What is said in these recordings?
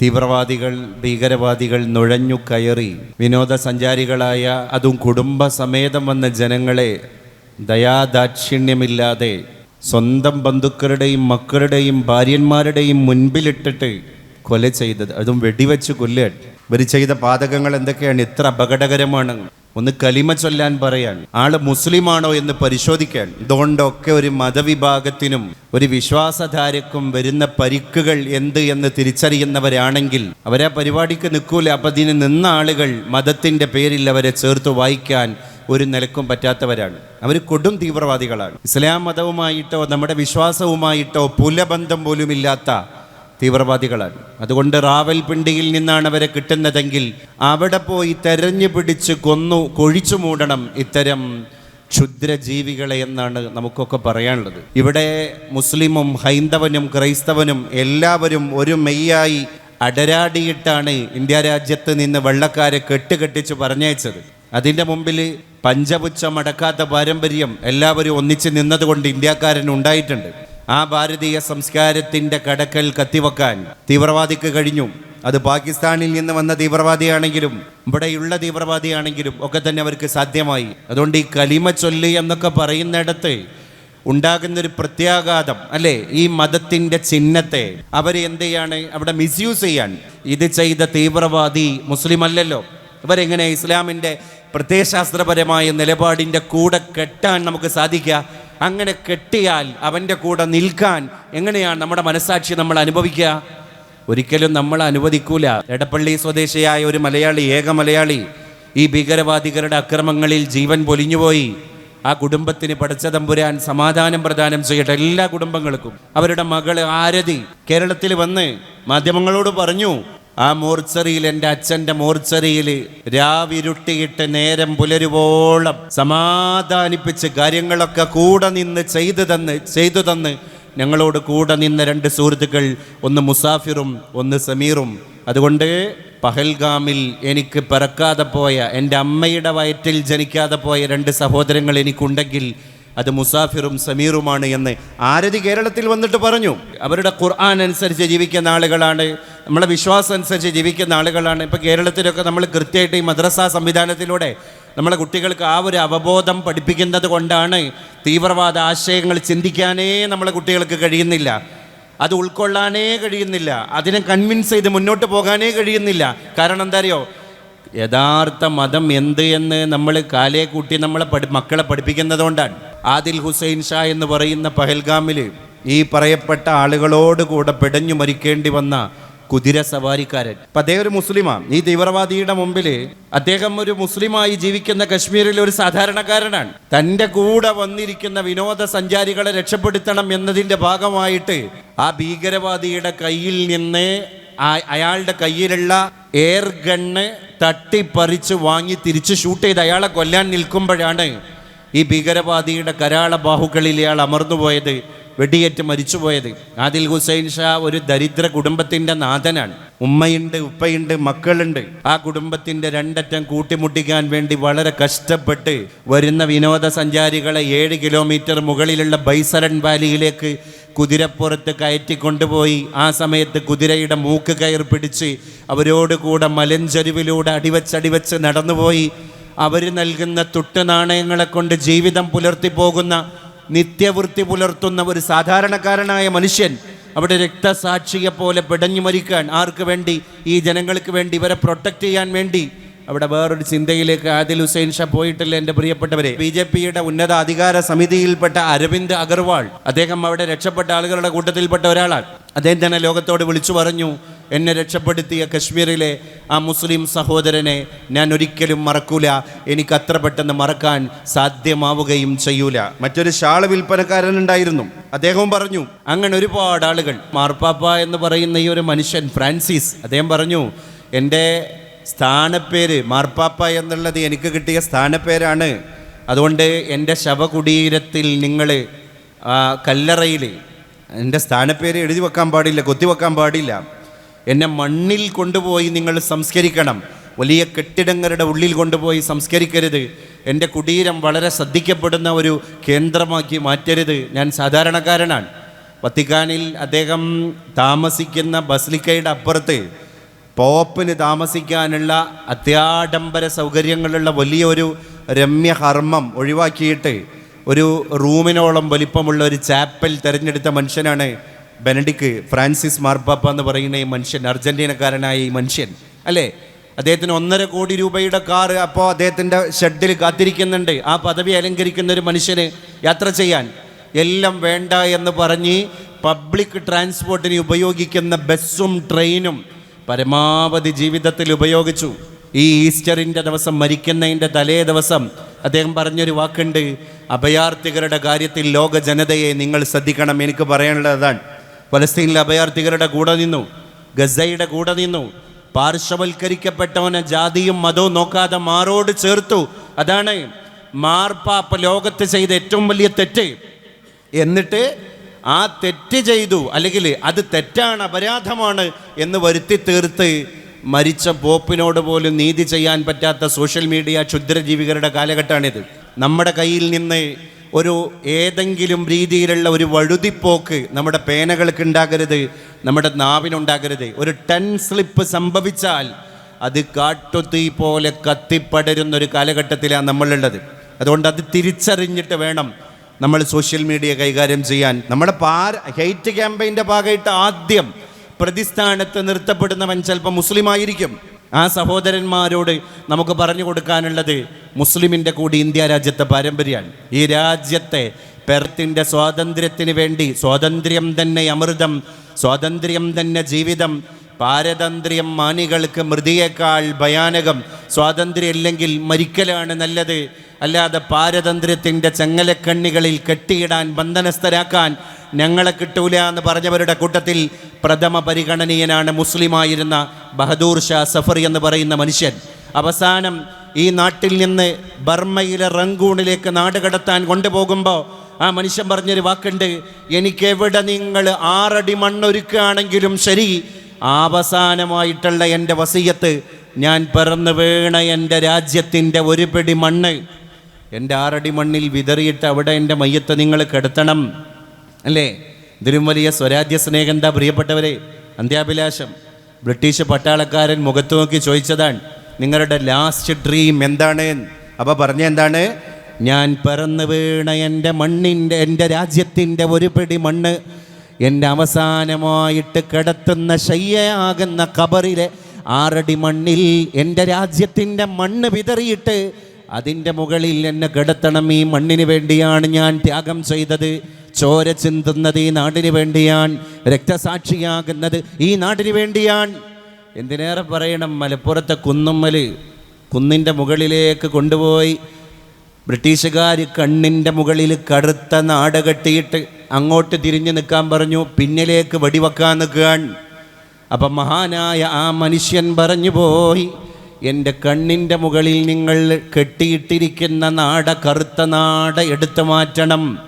തീവ്രവാദികൾ ഭീകരവാദികൾ നുഴഞ്ഞു കയറി. വിനോദസഞ്ചാരികളായ അതും കുടുംബസമേതം വന്ന ജനങ്ങളെ ദയാദാക്ഷിണ്യമില്ലാതെ സ്വന്തം ബന്ധുക്കളുടെയും മക്കളുടെയും ഭാര്യന്മാരുടെയും മുൻപിലിട്ടിട്ട് കൊല ചെയ്തത്. അതും വെടിവെച്ച് കൊല്ലുക ഇവർ ചെയ്ത പാതകങ്ങൾ എന്തൊക്കെയാണ്? ഇത്ര അപകടകരമാണ്. ഒന്ന് കലിമ ചൊല്ലാൻ പറയാൻ ആൾ മുസ്ലിമാണോ എന്ന് പരിശോധിക്കാൻ ഇതുകൊണ്ടൊക്കെ ഒരു മതവിഭാഗത്തിനും ഒരു വിശ്വാസധാരക്കും വരുന്ന പരിക്കുകൾ എന്ത് എന്ന് തിരിച്ചറിയുന്നവരാണെങ്കിൽ അവരെ പരിപാടിക്ക് നിൽക്കൂല. അപ്പൊ ഇതിന് നിന്ന ആളുകൾ മതത്തിന്റെ പേരിൽ അവരെ ചേർത്ത് വായിക്കാൻ ഒരു നിലക്കും പറ്റാത്തവരാണ്. അവർ കൊടും തീവ്രവാദികളാണ്. ഇസ്ലാം മതവുമായിട്ടോ നമ്മുടെ വിശ്വാസവുമായിട്ടോ പുലബന്ധം പോലും ഇല്ലാത്ത തീവ്രവാദികളാണ്. അതുകൊണ്ട് റാവൽപിണ്ടിയിൽ നിന്നാണ് അവരെ കിട്ടുന്നതെങ്കിൽ അവിടെ പോയി തെരഞ്ഞു പിടിച്ച് കൊന്നു കൊഴിച്ചു മൂടണം ഇത്തരം ക്ഷുദ്രജീവികളെ എന്നാണ് നമുക്കൊക്കെ പറയാനുള്ളത്. ഇവിടെ മുസ്ലിമും ഹൈന്ദവനും ക്രൈസ്തവനും എല്ലാവരും ഒരു മെയ്യായി അടരാടിയിട്ടാണ് ഇന്ത്യ രാജ്യത്ത് നിന്ന് വെള്ളക്കാരെ കെട്ടുകെട്ടിച്ച് പറഞ്ഞയച്ചത്. അതിന്റെ മുമ്പിൽ പഞ്ചപുച്ഛമടക്കാത്ത പാരമ്പര്യം എല്ലാവരും ഒന്നിച്ച് നിന്നതുകൊണ്ട് ഇന്ത്യക്കാരൻ ഉണ്ടായിട്ടുണ്ട്. ആ ഭാരതീയ സംസ്കാരത്തിന്റെ കടക്കൽ കത്തിവെക്കാൻ തീവ്രവാദിക്ക് കഴിഞ്ഞു. അത് പാകിസ്ഥാനിൽ നിന്ന് വന്ന തീവ്രവാദിയാണെങ്കിലും ഇവിടെയുള്ള തീവ്രവാദിയാണെങ്കിലും ഒക്കെ തന്നെ അവർക്ക് സാധ്യമായി. അതുകൊണ്ട് ഈ കലിമ ചൊല്ലി എന്നൊക്കെ പറയുന്നിടത്ത് ഉണ്ടാകുന്നൊരു പ്രത്യാഘാതം അല്ലേ? ഈ മതത്തിന്റെ ചിഹ്നത്തെ അവർ എന്ത് ചെയ്യാണ് അവിടെ മിസ്യൂസ് ചെയ്യാൻ? ഇത് ചെയ്ത തീവ്രവാദി മുസ്ലിം അല്ലല്ലോ ഇവരെങ്ങനെ ഇസ്ലാമിന്റെ പ്രത്യയശാസ്ത്രപരമായ നിലപാടിന്റെ കൂടെ കെട്ടാൻ നമുക്ക് സാധിക്കുക? അങ്ങനെ കെട്ടിയാൽ അവന്റെ കൂടെ നിൽക്കാൻ എങ്ങനെയാണ് നമ്മുടെ മനസാക്ഷി നമ്മൾ അനുഭവിക്കുക? ഒരിക്കലും നമ്മൾ അനുവദിക്കൂല. എടപ്പള്ളി സ്വദേശിയായ ഒരു മലയാളി ഏക മലയാളി ഈ ഭീകരവാദികളുടെ അക്രമങ്ങളിൽ ജീവൻ പൊലിഞ്ഞുപോയി. ആ കുടുംബത്തിന് പഠിച്ച തമ്പുരാൻ സമാധാനം പ്രദാനം ചെയ്യട്ടെ എല്ലാ കുടുംബങ്ങൾക്കും. അവരുടെ മകൾ ആരതി കേരളത്തിൽ വന്ന് മാധ്യമങ്ങളോട് പറഞ്ഞു ആ മോർച്ചറിയിൽ എന്റെ അച്ഛന്റെ മോർച്ചറിയിൽ രാവിരുട്ടിയിട്ട് നേരം പുലരുവോളം സമാധാനിപ്പിച്ച് കാര്യങ്ങളൊക്കെ കൂടെ നിന്ന് ചെയ്തു തന്ന് ചെയ്തു തന്ന് ഞങ്ങളോട് കൂടെ നിന്ന രണ്ട് സുഹൃത്തുക്കൾ ഒന്ന് മുസാഫിറും ഒന്ന് സമീറും. അതുകൊണ്ട് പഹൽഗാമിൽ എനിക്ക് പിറക്കാതെ പോയ എന്റെ അമ്മയുടെ വയറ്റിൽ ജനിക്കാതെ പോയ രണ്ട് സഹോദരങ്ങൾ എനിക്കുണ്ടെങ്കിൽ അത് മുസാഫിറും സമീറുമാണ് എന്ന് ആരതി കേരളത്തിൽ വന്നിട്ട് പറഞ്ഞു. അവരുടെ ഖുർആൻ അനുസരിച്ച് ജീവിക്കുന്ന ആളുകളാണ് നമ്മളെ വിശ്വാസം അനുസരിച്ച് ജീവിക്കുന്ന ആളുകളാണ്. ഇപ്പോൾ കേരളത്തിലൊക്കെ നമ്മൾ കൃത്യമായിട്ട് ഈ മദ്രസ സംവിധാനത്തിലൂടെ നമ്മളെ കുട്ടികൾക്ക് ആ ഒരു അവബോധം പഠിപ്പിക്കുന്നത് കൊണ്ടാണ് തീവ്രവാദ ആശയങ്ങൾ ചിന്തിക്കാനേ നമ്മളെ കുട്ടികൾക്ക് കഴിയുന്നില്ല. അത് ഉൾക്കൊള്ളാനേ കഴിയുന്നില്ല. അതിനെ കൺവിൻസ് ചെയ്ത് മുന്നോട്ട് പോകാനേ കഴിയുന്നില്ല. കാരണം എന്താ അറിയോ? യഥാർത്ഥ മതം എന്ത് എന്ന് നമ്മൾ കാലയെ കൂട്ടി നമ്മളെ പഠി മക്കളെ പഠിപ്പിക്കുന്നത് കൊണ്ടാണ്. ആദിൽ ഹുസൈൻ ഷാ എന്ന് പറയുന്ന പഹൽഗാമിൽ ഈ പറയപ്പെട്ട ആളുകളോട് കൂടെ പിടഞ്ഞു മരിക്കേണ്ടി വന്ന കുതിര സവാരിക്കാരൻ. അപ്പം അദ്ദേഹം ഒരു മുസ്ലിമാണ് ഈ തീവ്രവാദിയുടെ മുമ്പിൽ അദ്ദേഹം ഒരു മുസ്ലിമായി ജീവിക്കുന്ന കശ്മീരിൽ ഒരു സാധാരണക്കാരനാണ്. തന്റെ കൂടെ വന്നിരിക്കുന്ന വിനോദസഞ്ചാരികളെ രക്ഷപ്പെടുത്തണം എന്നതിന്റെ ഭാഗമായിട്ട് ആ ഭീകരവാദിയുടെ കയ്യിൽ നിന്ന് അയാളുടെ കയ്യിലുള്ള എയർ ഗണ്ണ് തട്ടിപ്പറിച്ച് വാങ്ങി തിരിച്ച് ഷൂട്ട് ചെയ്ത് അയാളെ കൊല്ലാൻ നിൽക്കുമ്പോഴാണ് ഈ ഭീകരവാദിയുടെ കരാള ബാഹുക്കളിൽ ഇയാൾ അമർന്നുപോയത് വെടിയേറ്റ് മരിച്ചുപോയത് ആദിൽ ഹുസൈൻ ഷാ ഒരു ദരിദ്ര കുടുംബത്തിന്റെ നാഥനാണ്. ഉമ്മയുണ്ട് ഉപ്പയുണ്ട് മക്കളുണ്ട്. ആ കുടുംബത്തിന്റെ രണ്ടറ്റം കൂട്ടിമുട്ടിക്കാൻ വേണ്ടി വളരെ കഷ്ടപ്പെട്ട് വരുന്ന വിനോദസഞ്ചാരികളെ ഏഴ് കിലോമീറ്റർ മുകളിലുള്ള ബൈസരൺ വാലിയിലേക്ക് കുതിരപ്പുറത്ത് കയറ്റി കൊണ്ടുപോയി. ആ സമയത്ത് കുതിരയുടെ മൂക്ക് കയർ പിടിച്ച് അവരോട് കൂടെ മലഞ്ചരിവിലൂടെ അടിവച്ചടിവച്ച് നടന്നുപോയി. അവർ നൽകുന്ന തുട്ട് നാണയങ്ങളെ കൊണ്ട് ജീവിതം പുലർത്തി പോകുന്ന നിത്യവൃത്തി പുലർത്തുന്ന ഒരു സാധാരണക്കാരനായ മനുഷ്യൻ അവിടെ രക്തസാക്ഷിയെ പോലെ പിടഞ്ഞു മരിക്കാൻ ആർക്ക് വേണ്ടി? ഈ ജനങ്ങൾക്ക് വേണ്ടി ഇവരെ പ്രൊട്ടക്റ്റ് ചെയ്യാൻ വേണ്ടി അവിടെ വേറൊരു ചിന്തയിലേക്ക് ആദിൽ ഹുസൈൻ ഷാ പോയിട്ടില്ല എന്റെ പ്രിയപ്പെട്ടവരെ. ബി ജെ പിയുടെ ഉന്നത അധികാര സമിതിയിൽപ്പെട്ട അരവിന്ദ് അഗർവാൾ അദ്ദേഹം അവിടെ രക്ഷപ്പെട്ട ആളുകളുടെ കൂട്ടത്തിൽപ്പെട്ട ഒരാളാണ്. അദ്ദേഹം തന്നെ ലോകത്തോട് വിളിച്ചു പറഞ്ഞു എന്നെ രക്ഷപ്പെടുത്തിയ കശ്മീരിലെ ആ മുസ്ലിം സഹോദരനെ ഞാൻ ഒരിക്കലും മറക്കൂല. എനിക്ക് അത്ര പെട്ടെന്ന് മറക്കാൻ സാധ്യമാവുകയും ചെയ്യൂല. മറ്റൊരു ഷാൾ വിൽപ്പനക്കാരൻ ഉണ്ടായിരുന്നു. അദ്ദേഹവും പറഞ്ഞു അങ്ങനെ ഒരുപാട് ആളുകൾ. മാർപ്പാപ്പ എന്ന് പറയുന്ന ഈ ഒരു മനുഷ്യൻ ഫ്രാൻസിസ് അദ്ദേഹം പറഞ്ഞു എന്റെ സ്ഥാനപ്പേര് മാർപ്പാപ്പ എന്നുള്ളത് എനിക്ക് കിട്ടിയ സ്ഥാനപ്പേരാണ്. അതുകൊണ്ട് എന്റെ ശവകുടീരത്തിൽ നിങ്ങൾ കല്ലറയിൽ എന്റെ സ്ഥാനപ്പേര് എഴുതി വെക്കാൻ പാടില്ല കൊത്തി വെക്കാൻ പാടില്ല. എന്നെ മണ്ണിൽ കൊണ്ടുപോയി നിങ്ങൾ സംസ്കരിക്കണം. വലിയ കെട്ടിടങ്ങളുടെ ഉള്ളിൽ കൊണ്ടുപോയി സംസ്കരിക്കരുത്. എന്റെ കുടീരം വളരെ ശ്രദ്ധിക്കപ്പെടുന്ന ഒരു കേന്ദ്രമാക്കി മാറ്റരുത്. ഞാൻ സാധാരണക്കാരനാണ്. വത്തിക്കാനിൽ അദ്ദേഹം താമസിക്കുന്ന ബസ്ലിക്കയുടെ അപ്പുറത്ത് പോപ്പിന് താമസിക്കാനുള്ള അത്യാഡംബര സൗകര്യങ്ങളുള്ള വലിയൊരു രമ്യ ഹർമ്മം ഒഴിവാക്കിയിട്ട് ഒരു റൂമിനോളം വലിപ്പമുള്ള ഒരു ചാപ്പൽ തിരഞ്ഞെടുത്ത മനുഷ്യനാണ് ബെനഡിക്ക് ഫ്രാൻസിസ് മാർപ്പാപ്പ എന്ന് പറയുന്ന ഈ മനുഷ്യൻ അർജന്റീനക്കാരനായ ഈ മനുഷ്യൻ അല്ലേ? അദ്ദേഹത്തിന് ഒന്നര കോടി രൂപയുടെ കാർ അപ്പോൾ അദ്ദേഹത്തിന്റെ ഷെഡിൽ കാത്തിരിക്കുന്നുണ്ട്. ആ പദവി അലങ്കരിക്കുന്ന ഒരു മനുഷ്യന് യാത്ര ചെയ്യാൻ എല്ലാം വേണ്ട എന്ന് പറഞ്ഞ് പബ്ലിക് ട്രാൻസ്പോർട്ടിന് ഉപയോഗിക്കുന്ന ബസ്സും ട്രെയിനും പരമാവധി ജീവിതത്തിൽ ഉപയോഗിച്ചു. ഈ ഈസ്റ്ററിന്റെ ദിവസം മരിക്കുന്നതിന്റെ തലേ ദിവസം അദ്ദേഹം പറഞ്ഞൊരു വാക്കുണ്ട് അഭയാർത്ഥികളുടെ കാര്യത്തിൽ ലോക ജനതയെ നിങ്ങൾ ശ്രദ്ധിക്കണം എനിക്ക് പറയാനുള്ളതാണ് പലസ്തീനിലെ അഭയാർത്ഥികളുടെ കൂടെ നിന്നു ഗസയുടെ കൂടെ നിന്നു പാർശ്വവൽക്കരിക്കപ്പെട്ടവനെ ജാതിയും മതവും നോക്കാതെ മാറോട് ചേർത്തു. അതാണ് മാർപ്പാപ്പ ലോകത്ത് ചെയ്ത ഏറ്റവും വലിയ തെറ്റ്. എന്നിട്ട് ആ തെറ്റ് ചെയ്തു അല്ലെങ്കിൽ അത് തെറ്റാണ് അപരാധമാണ് എന്ന് വരുത്തി തീർത്ത് മരിച്ച പോപ്പിനോട് പോലും നീതി ചെയ്യാൻ പറ്റാത്ത സോഷ്യൽ മീഡിയ ക്ഷുദ്രജീവികളുടെ കാലഘട്ടമാണിത്. നമ്മുടെ കയ്യിൽ നിന്ന് ഒരു ഏതെങ്കിലും രീതിയിലുള്ള ഒരു വഴുതിപ്പോക്ക് നമ്മുടെ പേനകൾക്ക് ഉണ്ടാകരുത് നമ്മുടെ നാവിനുണ്ടാകരുത്. ഒരു ടെൻ സ്ലിപ്പ് സംഭവിച്ചാൽ അത് കാട്ടുതീ പോലെ കത്തിപ്പടരുന്ന ഒരു കാലഘട്ടത്തിലാണ് നമ്മളുള്ളത്. അതുകൊണ്ട് അത് തിരിച്ചറിഞ്ഞിട്ട് വേണം നമ്മൾ സോഷ്യൽ മീഡിയ കൈകാര്യം ചെയ്യാൻ. നമ്മുടെ പാർ ഹെയ്റ്റ് ക്യാമ്പയിന്റെ ഭാഗമായിട്ട് ആദ്യം പ്രതിസ്ഥാനത്ത് നിർത്തപ്പെടുന്നവൻ ചിലപ്പോൾ മുസ്ലിമായിരിക്കും ആ സഹോദരന്മാരോട് നമുക്ക് പറഞ്ഞു കൊടുക്കാനുള്ളത് മുസ്ലിമിന്റെ കൂടി ഇന്ത്യ രാജ്യത്തെ പാരമ്പര്യമാണ്. ഈ രാജ്യത്തെ പെർത്തിന്റെ സ്വാതന്ത്ര്യത്തിന് വേണ്ടി സ്വാതന്ത്ര്യം തന്നെ അമൃതം സ്വാതന്ത്ര്യം തന്നെ ജീവിതം പാരതന്ത്ര്യം മാനികൾക്ക് മൃതിയേക്കാൾ ഭയാനകം. സ്വാതന്ത്ര്യം ഇല്ലെങ്കിൽ മരിക്കലാണ് നല്ലത്. അല്ലാതെ പാരതന്ത്ര്യത്തിന്റെ ചങ്ങലക്കണ്ണികളിൽ കെട്ടിയിടാൻ ബന്ധനസ്ഥരാക്കാൻ ഞങ്ങളെ കിട്ടൂല എന്ന് പറഞ്ഞവരുടെ കൂട്ടത്തിൽ പ്രഥമ പരിഗണനീയനാണ് മുസ്ലിമായിരുന്ന ബഹദൂർ ഷാ സഫറി എന്ന് പറയുന്ന മനുഷ്യൻ. അവസാനം ഈ നാട്ടിൽ നിന്ന് ബർമ്മയിലെ റങ്കൂണിലേക്ക് നാട് കടത്താൻ കൊണ്ടുപോകുമ്പോൾ ആ മനുഷ്യൻ പറഞ്ഞൊരു വാക്കുണ്ട് എനിക്കെവിടെ നിങ്ങൾ ആറടി മണ്ണൊരുക്കുകയാണെങ്കിലും ശരി അവസാനമായിട്ടുള്ള എന്റെ വസീയത്ത് ഞാൻ പിറന്നു വീണ എന്റെ രാജ്യത്തിന്റെ ഒരു പിടി മണ്ണ് എന്റെ ആറടി മണ്ണിൽ വിതറിയിട്ട് അവിടെ എന്റെ മയ്യത്ത് നിങ്ങൾ കിടത്തണം. അല്ലേ? ഇതിലും വലിയ സ്വരാജ്യ സ്നേഹം എന്താ പ്രിയപ്പെട്ടവരെ? അന്ത്യാഭിലാഷം. ബ്രിട്ടീഷ് പട്ടാളക്കാരൻ മുഖത്ത് നോക്കി ചോദിച്ചതാണ് നിങ്ങളുടെ ലാസ്റ്റ് ഡ്രീം എന്താണ്? അപ്പോൾ പറഞ്ഞ എന്താണ്? ഞാൻ പറന്നു വീണ എന്റെ മണ്ണിന്റെ എന്റെ രാജ്യത്തിന്റെ ഒരു പിടി മണ്ണ് എന്റെ അവസാനമായിട്ട് കിടത്തുന്ന ശയ്യയാകുന്ന കബറിലെ ആറടി മണ്ണിൽ എന്റെ രാജ്യത്തിന്റെ മണ്ണ് വിതറിയിട്ട് അതിന്റെ മുകളിൽ എന്നെ കിടത്തണം ഈ മണ്ണിന് വേണ്ടിയാണ് ഞാൻ ത്യാഗം ചെയ്തത്. ചോര ചിന്തുന്നത് ഈ നാടിന് വേണ്ടിയാണ് രക്തസാക്ഷിയാകുന്നത് ഈ നാടിന് വേണ്ടിയാണ്. എന്തിനേറെ പറയണം മലപ്പുറത്തെ കുന്നുമ്മൽ കുന്നിന്റെ മുകളിലേക്ക് കൊണ്ടുപോയി ബ്രിട്ടീഷുകാർ കണ്ണിന്റെ മുകളിൽ കറുത്ത നാട് കെട്ടിയിട്ട് അങ്ങോട്ട് തിരിഞ്ഞു നിൽക്കാൻ പറഞ്ഞു പിന്നിലേക്ക് വെടിവെക്കാൻ നിൽക്കാൻ അപ്പം മഹാനായ ആ മനുഷ്യൻ പറഞ്ഞു പോയി എന്റെ കണ്ണിന്റെ മുകളിൽ നിങ്ങൾ കെട്ടിയിട്ടിരിക്കുന്ന നാട കറുത്ത നാട എടുത്തു മാറ്റണം.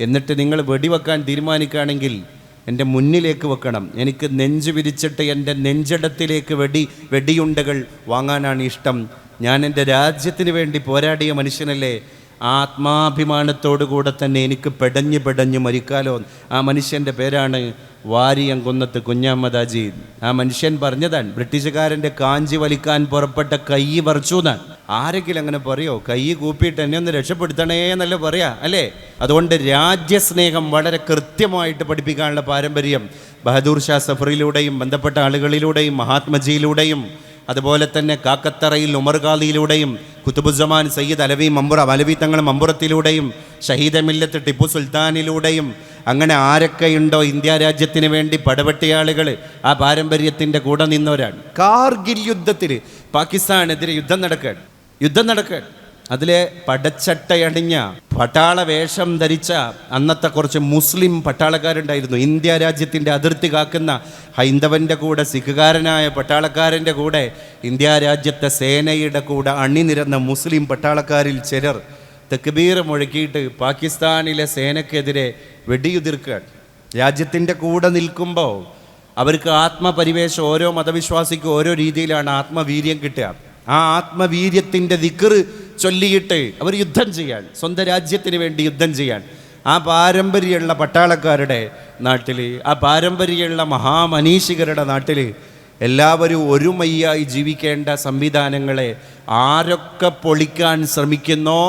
എന്നിട്ട് നിങ്ങൾ വെടിവെക്കാൻ തീരുമാനിക്കുകയാണെങ്കിൽ എന്റെ മുന്നിലേക്ക് വെക്കണം. എനിക്ക് നെഞ്ച് വിരിച്ചിട്ട് എന്റെ നെഞ്ചിടത്തിലേക്ക് വെടി വെടിയുണ്ടകൾ വാങ്ങാനാണ് ഇഷ്ടം. ഞാൻ എന്റെ രാജ്യത്തിന് വേണ്ടി പോരാടിയ മനുഷ്യനല്ലേ? ആത്മാഭിമാനത്തോടു കൂടെ തന്നെ എനിക്ക് പെടഞ്ഞ് പെടഞ്ഞ് മരിക്കാലോ. ആ മനുഷ്യന്റെ പേരാണ് വാരിയംകുന്നത്ത് കുഞ്ഞാമ്മദാജി. ആ മനുഷ്യൻ പറഞ്ഞതാണ് ബ്രിട്ടീഷുകാരന്റെ കാഞ്ചി വലിക്കാൻ പുറപ്പെട്ട കൈ പറിച്ചു എന്നാണ്. ആരെങ്കിലും അങ്ങനെ പറയോ? കൈ കൂപ്പിയിട്ട് എന്നെ ഒന്ന് രക്ഷപ്പെടുത്തണേ എന്നല്ല പറയാ അല്ലേ? അതുകൊണ്ട് രാജ്യസ്നേഹം വളരെ കൃത്യമായിട്ട് പഠിപ്പിക്കാനുള്ള പാരമ്പര്യം ബഹദൂർ ഷാ സഫറിലൂടെയും ബന്ധപ്പെട്ട ആളുകളിലൂടെയും മഹാത്മജിയിലൂടെയും അതുപോലെ തന്നെ കാക്കത്തറയിൽ ഉമർ ഖാലിയിലൂടെയും കുത്തുബുസമാൻ സയ്യിദ് അലവി മമ്പുറ അലവി തങ്ങൾ മമ്പുറത്തിലൂടെയും ഷഹീദ മില്ലത്ത് ടിപ്പു സുൽത്താനിലൂടെയും അങ്ങനെ ആരൊക്കെയുണ്ടോ ഇന്ത്യ രാജ്യത്തിന് വേണ്ടി പടവെട്ടിയ ആളുകൾ ആ പാരമ്പര്യത്തിന്റെ കൂടെ നിന്നവരാണ്. കാർഗിൽ യുദ്ധത്തിൽ പാകിസ്ഥാനെതിരെ യുദ്ധം നടക്കുകയാണ്. യുദ്ധം നടക്കുകയാണ്. അതിലെ പടച്ചട്ടയണിഞ്ഞ പട്ടാള വേഷം ധരിച്ച അന്നത്തെ കുറച്ച് മുസ്ലിം പട്ടാളക്കാരുണ്ടായിരുന്നു. ഇന്ത്യ രാജ്യത്തിന്റെ അതിർത്തി കാക്കുന്ന ഹൈന്ദവന്റെ കൂടെ സിഖുകാരനായ പട്ടാളക്കാരന്റെ കൂടെ ഇന്ത്യ രാജ്യത്തെ സേനയുടെ കൂടെ അണിനിരന്ന മുസ്ലിം പട്ടാളക്കാരിൽ ചിലർ തെക്കുബീർ മുഴക്കിയിട്ട് പാകിസ്ഥാനിലെ സേനക്കെതിരെ വെടിയുതിർക്കുകയാണ്. രാജ്യത്തിന്റെ കൂടെ നിൽക്കുമ്പോൾ അവർക്ക് ആത്മപരിവേശം ഓരോ മതവിശ്വാസിക്കും ഓരോ രീതിയിലാണ് ആത്മവീര്യം കിട്ടുക. ആ ആത്മവീര്യത്തിന്റെ ദിക്കറ് ചൊല്ലിയിട്ട് അവർ യുദ്ധം ചെയ്യാൻ സ്വന്തം രാജ്യത്തിന് വേണ്ടി യുദ്ധം ചെയ്യാൻ. ആ പാരമ്പര്യമുള്ള പട്ടാളക്കാരുടെ നാട്ടിൽ ആ പാരമ്പര്യമുള്ള മഹാമനീഷികരുടെ നാട്ടിൽ എല്ലാവരും ഒരുമയ്യായി ജീവിക്കേണ്ട സംവിധാനങ്ങളെ ആരൊക്കെ പൊളിക്കാൻ ശ്രമിക്കുന്നോ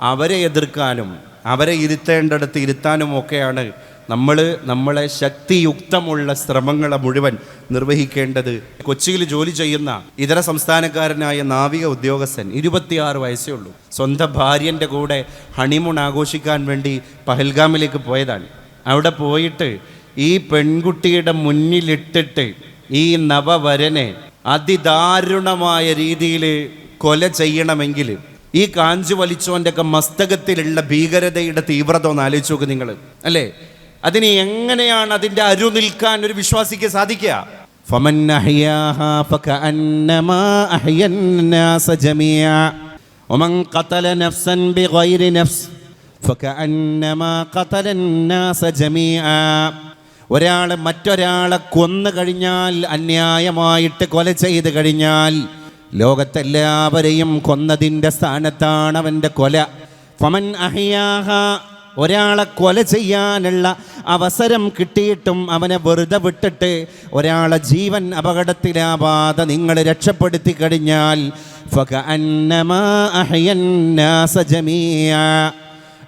അവരെ എതിർക്കാനും അവരെ ഇരുത്തേണ്ടടുത്ത് ഇരുത്താനും ഒക്കെയാണ് നമ്മൾ നമ്മളെ ശക്തിയുക്തമുള്ള ശ്രമങ്ങളെ മുഴുവൻ നിർവഹിക്കേണ്ടത് കൊച്ചിയിൽ ജോലി ചെയ്യുന്ന ഇതര സംസ്ഥാനക്കാരനായ നാവിക ഉദ്യോഗസ്ഥൻ ഇരുപത്തിയാറ് വയസ്സേ ഉള്ളൂ. സ്വന്തം ഭാര്യന്റെ കൂടെ ഹണിമൂൺ ആഘോഷിക്കാൻ വേണ്ടി പഹൽഗാമിലേക്ക് പോയതാണ്. അവിടെ പോയിട്ട് ഈ പെൺകുട്ടിയുടെ മുന്നിലിട്ടിട്ട് ഈ നവവരനെ അതിദാരുണമായ രീതിയിൽ കൊല ചെയ്യണമെങ്കിൽ ഈ കാഞ്ചു വലിച്ചോന്റെ ഒക്കെ മസ്തകത്തിലുള്ള ഭീകരതയുടെ തീവ്രത ഒന്ന് ആലോചിച്ച് നോക്ക് നിങ്ങൾ അല്ലേ? അതിന് എങ്ങനെയാണ് അതിന്റെ അരു നിൽക്കാൻ ഒരു വിശ്വാസിക്ക് സാധിക്കുക? ഒരാൾ മറ്റൊരാളെ കൊന്നു കഴിഞ്ഞാൽ അന്യായമായിട്ട് കൊല ചെയ്ത് കഴിഞ്ഞാൽ ലോകത്തെല്ലാവരെയും കൊന്നതിന്റെ സ്ഥാനത്താണ് അവന്റെ കൊല. ഫമൻ അഹിയാഹ ഒരാളെ കൊല ചെയ്യാനുള്ള അവസരം കിട്ടിയിട്ടും അവനെ വെറുതെ വിട്ടിട്ട് ഒരാളെ ജീവൻ അപകടത്തിലാവാതെ നിങ്ങൾ രക്ഷപ്പെടുത്തി കഴിഞ്ഞാൽ.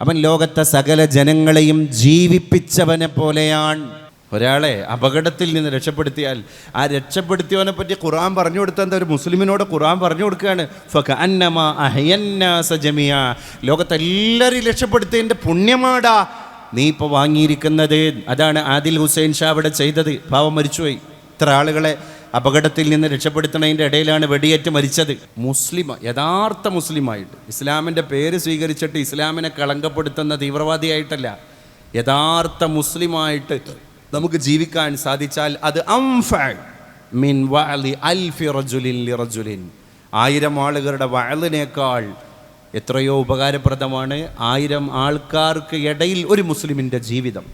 അവൻ ലോകത്തെ സകല ജനങ്ങളെയും ജീവിപ്പിച്ചവനെ പോലെയാണ് ഒരാളെ അപകടത്തിൽ നിന്ന് രക്ഷപ്പെടുത്തിയാൽ ആ രക്ഷപ്പെടുത്തിയവനെ പറ്റി ഖുർആൻ പറഞ്ഞു കൊടുത്താൽ ഒരു മുസ്ലിമിനോട് ഖുർആൻ പറഞ്ഞു കൊടുക്കുകയാണ്. സജമിയ അഹ്യന്നാസ ജമിയ ലോകത്തെല്ലാവരെയും രക്ഷപ്പെടുത്തിയതിന്റെ പുണ്യമാടാ. നീ ഇപ്പോൾ വാങ്ങിയിരിക്കുന്നത്. അതാണ് ആദിൽ ഹുസൈൻ ഷാ അവിടെ ചെയ്തത്. പാവം മരിച്ചുപോയി. ഇത്ര ആളുകളെ അപകടത്തിൽ നിന്ന് രക്ഷപ്പെടുത്തുന്നതിന്റെ ഇടയിലാണ് വെടിയേറ്റ് മരിച്ചത്. മുസ്ലിം യഥാർത്ഥ മുസ്ലിമായിട്ട്. ഇസ്ലാമിന്റെ പേര് സ്വീകരിച്ചിട്ട് ഇസ്ലാമിനെ കളങ്കപ്പെടുത്തുന്ന തീവ്രവാദിയായിട്ടല്ല. യഥാർത്ഥ മുസ്ലിമായിട്ട് നമുക്ക് ജീവിക്കാൻ സാധിച്ചാൽ അത് മിൻ അൽഫി റജുലിൻ. ആയിരം ആളുകളുടെ വഅലിനേക്കാൾ എത്രയോ ഉപകാരപ്രദമാണ് ആയിരം ആൾക്കാർക്ക് ഇടയിൽ ഒരു മുസ്ലിമിന്റെ ജീവിതം.